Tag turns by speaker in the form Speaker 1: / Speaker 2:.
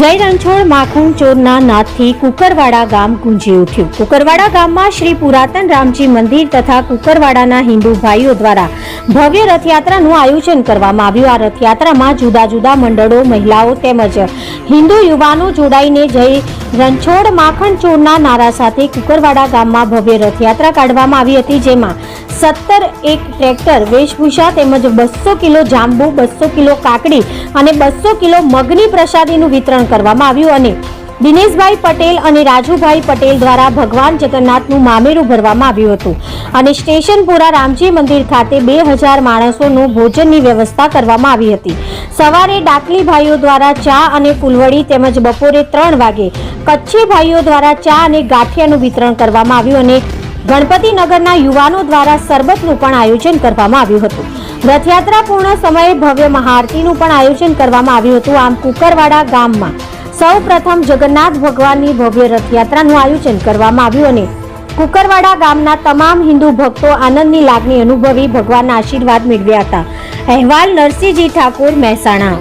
Speaker 1: જય રણછોડ માખણ ચોરના નાદથી કુકરવાડા ગામ ગુંજી ઉઠ્યું. કુકરવાડા ગામમાં શ્રી પુરાતન રામજી મંદિર તથા કુકરવાડાના હિન્દુ ભાઈઓ દ્વારા ભવ્ય રથયાત્રાનું આયોજન કરવામાં આવ્યું. આ રથયાત્રામાં જુદા જુદા મંડળો, મહિલાઓ તેમજ હિન્દુ યુવાનો જોડાઈને જય રણછોડ માખણ ચોરના નારા સાથે કુકરવાડા ગામમાં ભવ્ય રથયાત્રા કાઢવામાં આવી હતી, જેમાં સત્તર એક ટ્રેક્ટર, વેશભૂષા તેમજ બસો કિલો જાંબુ, બસો કિલો કાકડી અને બસો કિલો મગની પ્રસાદીનું વિતરણ કરવામાં આવ્યું અને દિનેશભાઈ પટેલ અને રાજુભાઈ પટેલ દ્વારા ભગવાન જગન્નાથનું મામેરું ભરવામાં આવ્યું હતું. અને સ્ટેશનપુરા રામજી મંદિર ખાતે બે હજાર માણસોનું ભોજનની વ્યવસ્થા કરવામાં આવી હતી. સવારે ડાકલી ભાઈઓ દ્વારા ચા અને ફૂલવડી તેમજ બપોરે ત્રણ વાગે કચ્છી ભાઈઓ દ્વારા ચા અને ગાંઠિયાનું વિતરણ કરવામાં આવ્યું અને ગણપતિનગરના યુવાનો દ્વારા સરબતનું પણ આયોજન કરવામાં આવ્યું હતું. રથયાત્રા પૂર્ણ સમયે ભવ્ય મહાઆરતીનું પણ આયોજન કરવામાં આવ્યું હતું આમ કુકરવાડા ગામમાં. સૌ પ્રથમ જગન્નાથ ભગવાનની ભવ્ય રથયાત્રાનું આયોજન કરવામાં આવ્યું અને કુકરવાડા ગામના તમામ હિન્દુ ભક્તો આનંદની લાગણી અનુભવી ભગવાનના આશીર્વાદ મેળવ્યા હતા. અહેવાલ નરસિંહજી ઠાકોર મહેસાણા.